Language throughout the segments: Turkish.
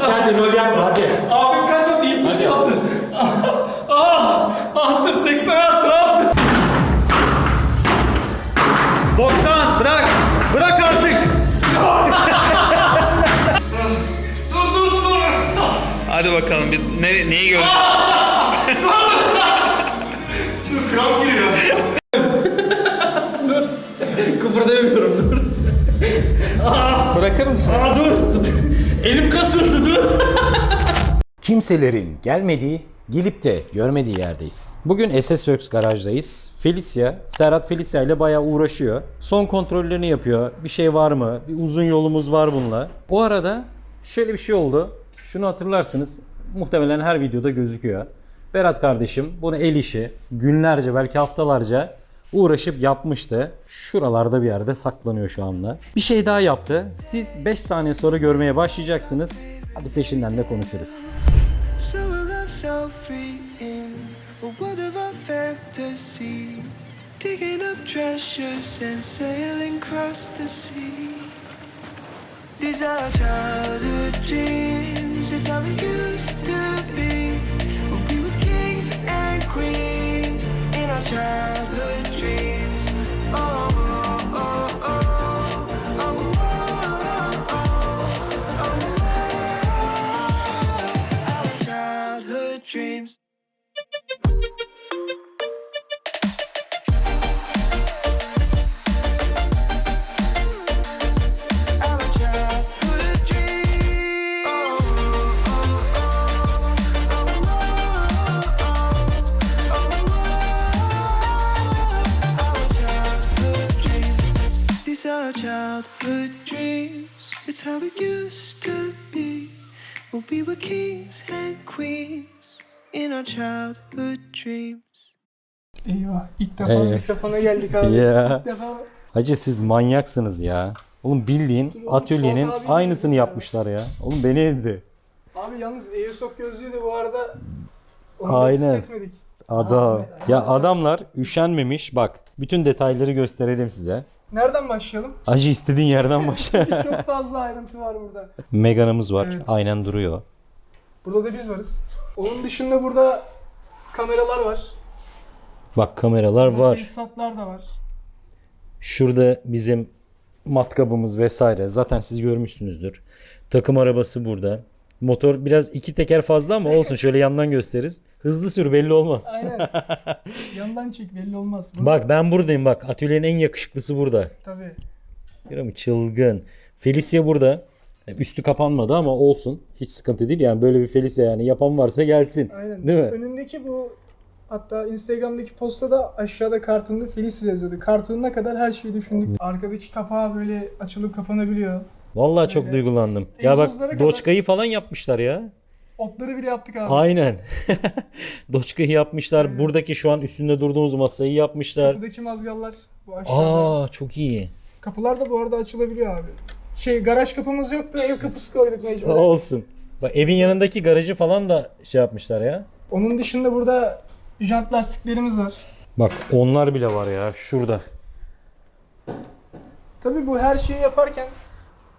Hadi rol yapma hadi. Abim kaç attı? 70 mi attı? Ah! Attır 80 attır attır. 90 bırak. Bırak artık. Dur dur dur. Hadi bakalım bir ne, neyi gör. Dur kramp giriyor. dur. Kıpırdayamıyorum dur. Bırakır mısın? Aa dur. Elim kasıldı dur. Kimselerin gelmediği, gelip de görmediği yerdeyiz. Bugün SS Works garajdayız. Felicia, Serhat Felicia ile bayağı uğraşıyor. Son kontrollerini yapıyor. Bir şey var mı? Bir uzun yolumuz var bununla. O arada şöyle bir şey oldu. Şunu hatırlarsınız. Muhtemelen her videoda gözüküyor. Berat kardeşim bunu el işi günlerce belki haftalarca uğraşıp yapmıştı. Şuralarda bir yerde saklanıyor şu anda. Bir şey daha yaptı. Siz 5 saniye sonra görmeye başlayacaksınız. Hadi peşinden de konuşuruz. Childhood When we were kings and queens in our childhood dreams. Eyvah ilk defa Ee, mikrofona geldik abi. Ya. İlk defa Hacı siz manyaksınız ya. Oğlum bildiğin oğlum, atölyenin Suat abi aynısını ya. yapmışlar ya. Oğlum beni ezdi. abi yalnız Airsoft gözlüğü de bu arada onu Aynen. eksik etmedik. Adam. Ya adamlar üşenmemiş. Bak bütün detayları gösterelim size. Nereden başlayalım? Acı istediğin yerden başla. Çok fazla ayrıntı var burada. Megan'ımız var. Evet. Aynen duruyor. Burada da biz varız. Onun dışında burada kameralar var. Bak kameralar Burada var. Tesisatlar da var. Şurada bizim matkabımız vesaire. Zaten siz görmüşsünüzdür. Takım arabası burada. Motor biraz iki teker fazla ama olsun şöyle yandan gösteririz. Hızlı sür belli olmaz. Aynen. Yandan çek belli olmaz. Burada, Bak ben buradayım bak. Atölyenin en yakışıklısı burada. Tabii. Görüyor musun? Çılgın. Felicia burada. Üstü kapanmadı ama olsun. Hiç sıkıntı değil. Yani böyle bir Felicia yani yapan varsa gelsin. Aynen. Değil mi? Önündeki bu hatta Instagram'daki posta da aşağıda kartonda Felicia yazıyordu. Kartonuna kadar her şeyi düşündük. Arkadaki kapağı böyle açılıp kapanabiliyor. Vallahi çok Öyle. duygulandım. Ya bak Egzozlara kadar- Doçka'yı falan yapmışlar ya. Otları bile yaptık abi. Aynen. Doçka'yı yapmışlar. Buradaki şu an üstünde durduğumuz masayı yapmışlar. Kapıdaki mazgallar bu aşağıda. Aa çok iyi. Kapılar da bu arada açılabiliyor abi. Şey garaj kapımız yoktu ev kapısı koyduk mecbur. Olsun. Bak evin yanındaki garajı falan da şey yapmışlar ya. Onun dışında burada jant lastiklerimiz var. Bak onlar bile var ya şurada. Tabii bu her şeyi yaparken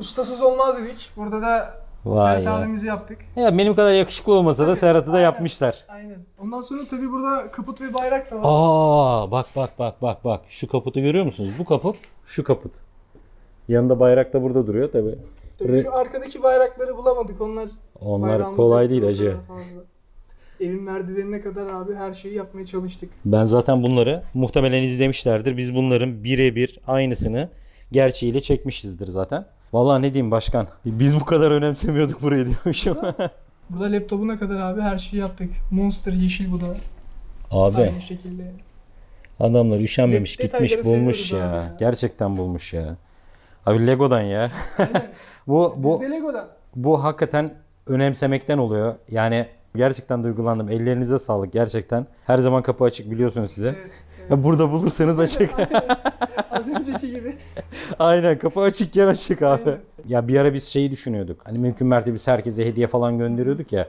ustasız olmaz dedik. Burada da Vay Serhat ya. abimizi yaptık. Ya benim kadar yakışıklı olmasa da Serhat'ı da Aynen. yapmışlar. Aynen. Ondan sonra tabii burada kaput ve bayrak da var. Aa bak bak bak bak bak. Şu kaputu görüyor musunuz? Bu kaput, şu kaput. Yanında bayrak da burada duruyor tabi. Tabii şu arkadaki bayrakları bulamadık. Onlar Onlar bayrağımız kolay yoktu değil o acı. kadar fazla. Evin merdivenine kadar abi her şeyi yapmaya çalıştık. Ben zaten bunları muhtemelen izlemişlerdir. Biz bunların birebir aynısını gerçeğiyle çekmişizdir zaten. Vallahi ne diyeyim başkan. Biz bu kadar önemsemiyorduk burayı diyormuşum. Burada laptopuna kadar abi her şeyi yaptık. Monster yeşil bu da. Abi Aynı şekilde. adamlar üşenmemiş Det- gitmiş bulmuş ya. ya. Gerçekten bulmuş ya. Abi Lego'dan ya. bu bu Biz de Lego'dan. bu hakikaten önemsemekten oluyor. Yani gerçekten duygulandım. Ellerinize sağlık gerçekten. Her zaman kapı açık biliyorsunuz size. Evet. Ya Burada bulursanız açık. Az önceki gibi. Aynen kapı açıkken açık abi. Aynen. Ya bir ara biz şeyi düşünüyorduk. Hani mümkün mertebe biz herkese hediye falan gönderiyorduk ya.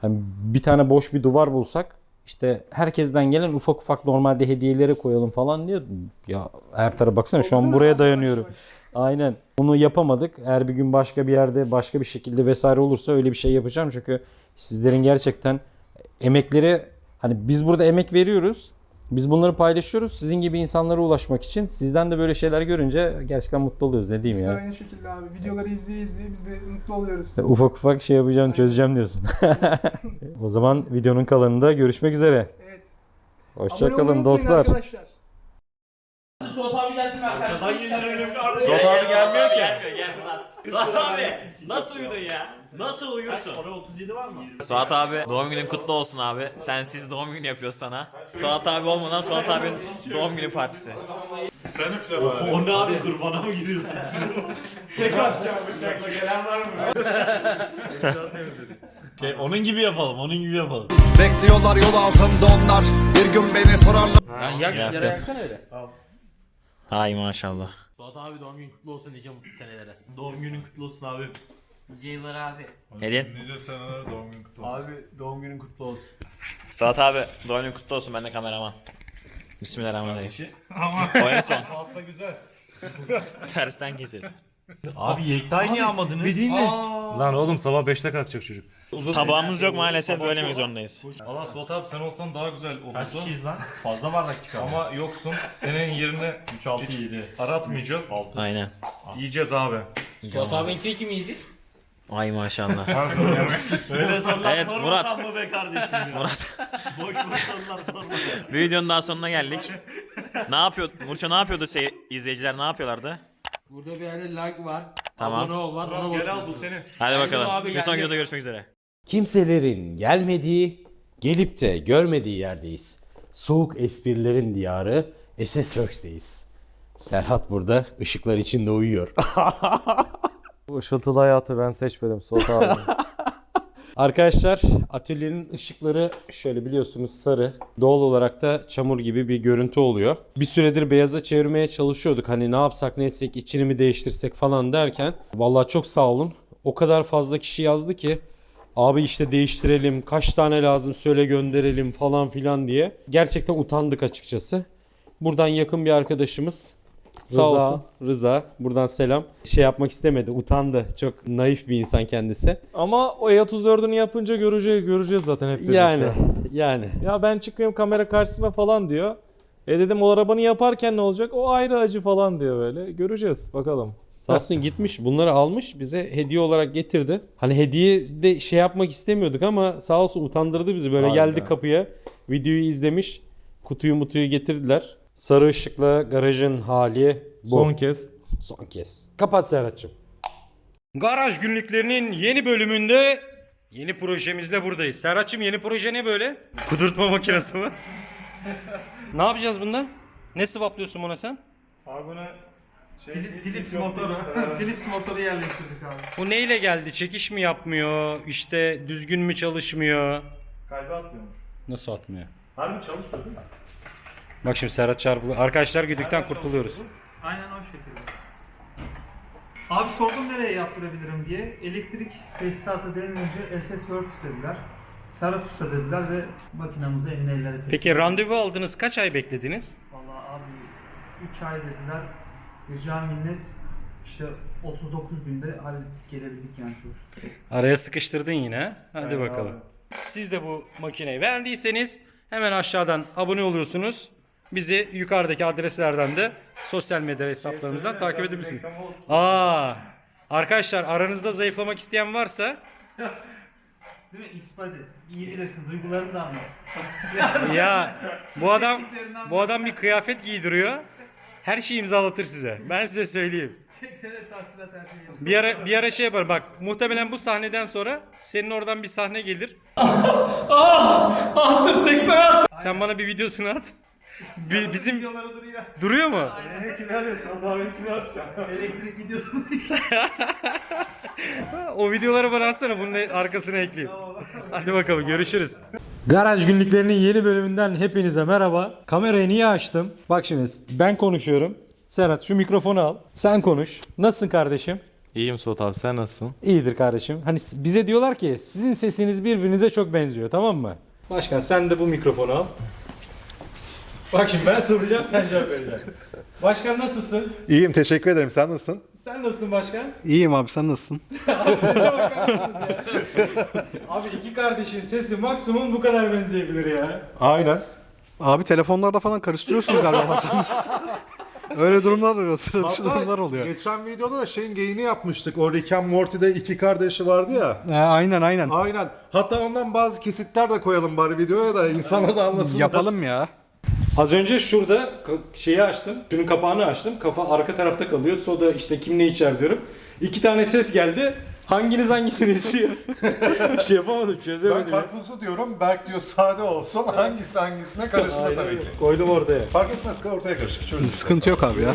Hani bir tane boş bir duvar bulsak İşte herkesten gelen ufak ufak normalde hediyeleri koyalım falan diyor. Ya her tarafa baksana şu an buraya dayanıyorum. Aynen. Onu yapamadık. Eğer bir gün başka bir yerde başka bir şekilde vesaire olursa öyle bir şey yapacağım. Çünkü sizlerin gerçekten emekleri hani biz burada emek veriyoruz. Biz bunları paylaşıyoruz. Sizin gibi insanlara ulaşmak için. Sizden de böyle şeyler görünce gerçekten mutlu oluyoruz. Ne diyeyim Biz ya. aynı şekilde abi. Videoları izleye izleye biz de mutlu oluyoruz. Ufak ufak şey yapacağım, çözeceğim diyorsun. o zaman videonun kalanında görüşmek üzere. Evet. Hoşçakalın dostlar. Arkadaşlar. Suat abi gelsin ben sen. Suat abi gelmiyor ki. Gelmiyor gelmiyor. Suat abi nasıl uyudun ya? Nasıl uyursun? Orada 37 var mı? Suat abi doğum günün kutlu olsun abi. Sensiz doğum günü yapıyoruz sana. Suat abi olmadan Suat abinin doğum günü partisi. O ne abi kurbana mı giriyorsun? Tek atacağım bıçakla gelen var mı? şey, onun gibi yapalım, onun gibi yapalım. Bekliyorlar yol altında onlar Bir gün beni sorarlar Yap, yap. Ay maşallah. Suat abi doğum günün kutlu olsun nice mutlu senelere. Doğum günün kutlu olsun abi. Nice yıllar abi. Hedin. Abi doğum günün kutlu olsun. Suat abi doğum günün kutlu olsun ben de kameraman. Bismillahirrahmanirrahim. O en son. Pasta güzel. Tersten keselim. Abi Yekta'yı niye almadınız? Bir dinle. Lan oğlum sabah 5'te kalkacak çocuk. Tabağımız yok maalesef böyle mi zorundayız? Valla Suat abi sen olsan daha güzel olurdu. Kaç kişiyiz lan? Fazla bardak çıkar. Ama yoksun. Senin yerine 3, 6, 7. aratmayacağız. Aynen. Yiyeceğiz abi. Suat abinkini kim yiyecek? Ay maşallah. Öyle sorular Evet, Murat. mı be kardeşim ya? Murat. Boş boş sorular sorma. Bir videonun daha sonuna geldik. ne yapıyor? Murço ne yapıyordu sey- izleyiciler ne yapıyorlardı? Burada bir yerde like var. Tamam. Abone ol var. Ona Gel al bu basıyorsun. senin. Hadi Geldim bakalım. abi, bir geldim. sonraki videoda görüşmek üzere. Kimselerin gelmediği, gelip de görmediği yerdeyiz. Soğuk esprilerin diyarı SS Works'teyiz. Serhat burada ışıklar içinde uyuyor. Bu ışıltılı hayatı ben seçmedim Suat abi. Arkadaşlar atölyenin ışıkları şöyle biliyorsunuz sarı. Doğal olarak da çamur gibi bir görüntü oluyor. Bir süredir beyaza çevirmeye çalışıyorduk. Hani ne yapsak ne etsek içini mi değiştirsek falan derken. Vallahi çok sağ olun. O kadar fazla kişi yazdı ki. Abi işte değiştirelim kaç tane lazım söyle gönderelim falan filan diye. Gerçekten utandık açıkçası. Buradan yakın bir arkadaşımız Sağ Rıza. olsun Rıza. Buradan selam. Şey yapmak istemedi. Utandı. Çok naif bir insan kendisi. Ama o E34'ünü yapınca göreceğiz, göreceğiz zaten hep birlikte. Yani yani. Ya ben çıkmıyorum kamera karşısına falan diyor. E dedim o arabanı yaparken ne olacak? O ayrı acı falan diyor böyle. Göreceğiz bakalım. Sağ olsun gitmiş bunları almış bize hediye olarak getirdi. Hani hediye de şey yapmak istemiyorduk ama sağ olsun utandırdı bizi. Böyle Harbiden. geldi kapıya videoyu izlemiş. Kutuyu mutuyu getirdiler. Sarı ışıkla garajın hali bu. Son kez. Son kez. Kapat Serhat'cığım. Garaj günlüklerinin yeni bölümünde yeni projemizle buradayız. Serhat'cığım yeni proje ne böyle? Kudurtma makinesi mi? ne yapacağız bunda? Ne sıvaplıyorsun buna sen? Abi buna şey, Philips motoru. Philips motoru yerleştirdik abi. Bu neyle geldi? Çekiş mi yapmıyor? İşte düzgün mü çalışmıyor? kalbi atmıyormuş. Nasıl atmıyor? Harbi çalışmıyor değil mi? Bak şimdi Serhat çarpılıyor. Arkadaşlar güdükten kurtuluyoruz. Aynen o şekilde. Abi sordum nereye yaptırabilirim diye. Elektrik tesisatı denilince SS Works dediler. Serhat Usta dediler ve makinamızı emin ellere teslim Peki randevu aldınız. Kaç ay beklediniz? Valla abi 3 ay dediler. Rica minnet. İşte 39 günde hallettik gelebildik yani şükür. Araya sıkıştırdın yine. Hadi Aynen bakalım. Siz de bu makineyi beğendiyseniz hemen aşağıdan abone oluyorsunuz. Bizi yukarıdaki adreslerden de sosyal medya hesaplarımızdan takip edebilirsiniz. Aa, arkadaşlar aranızda zayıflamak isteyen varsa Değil mi? X-Body. İyi bilirsin. Duygularını da anlat. ya bu adam bu adam bir kıyafet giydiriyor. Her şeyi imzalatır size. Ben size söyleyeyim. Çeksene tahsilat her şeyi. Bir ara bir ara şey yapar bak muhtemelen bu sahneden sonra senin oradan bir sahne gelir. Ahtır 80 at. Sen bana bir videosunu at. Bi- bizim Videoları duruyor. duruyor mu? Suat abinkini atacağım. Elektrik videosu O videoları bana atsana bunun arkasına ekleyeyim. Hadi bakalım görüşürüz. Garaj günlüklerinin yeni bölümünden hepinize merhaba. Kamerayı niye açtım? Bak şimdi ben konuşuyorum. Serhat şu mikrofonu al. Sen konuş. Nasılsın kardeşim? İyiyim Suat abi sen nasılsın? İyidir kardeşim. Hani bize diyorlar ki sizin sesiniz birbirinize çok benziyor tamam mı? Başkan sen de bu mikrofonu al. Bak şimdi ben soracağım sen cevap vereceksin. Başkan nasılsın? İyiyim teşekkür ederim. Sen nasılsın? Sen nasılsın başkan? İyiyim abi sen nasılsın? Abi sese bakar mısınız ya? Abi iki kardeşin sesi maksimum bu kadar benzeyebilir ya. Aynen. Abi telefonlarda falan karıştırıyorsunuz galiba bazen. Öyle durumlar oluyor. Sıra dışı durumlar oluyor. Geçen videoda da şeyin geyini yapmıştık. O Rick and Morty'de iki kardeşi vardı ya. He, aynen aynen. Aynen. Hatta ondan bazı kesitler de koyalım bari videoya da insanlar da anlasınlar. Yapalım ya. Az önce şurada şeyi açtım. Şunun kapağını açtım. Kafa arka tarafta kalıyor. Soda işte kim ne içer diyorum. İki tane ses geldi. Hanginiz hangisini istiyor? Bir şey yapamadım Ben çözemedim. ya. karpuzlu diyorum. Berk diyor sade olsun. Hangisi hangisine karıştı Aynen tabii öyle. ki. Koydum ortaya. Fark etmez ortaya karışık. Çözüm. Sıkıntı yok abi ya.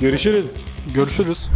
Görüşürüz. Görüşürüz.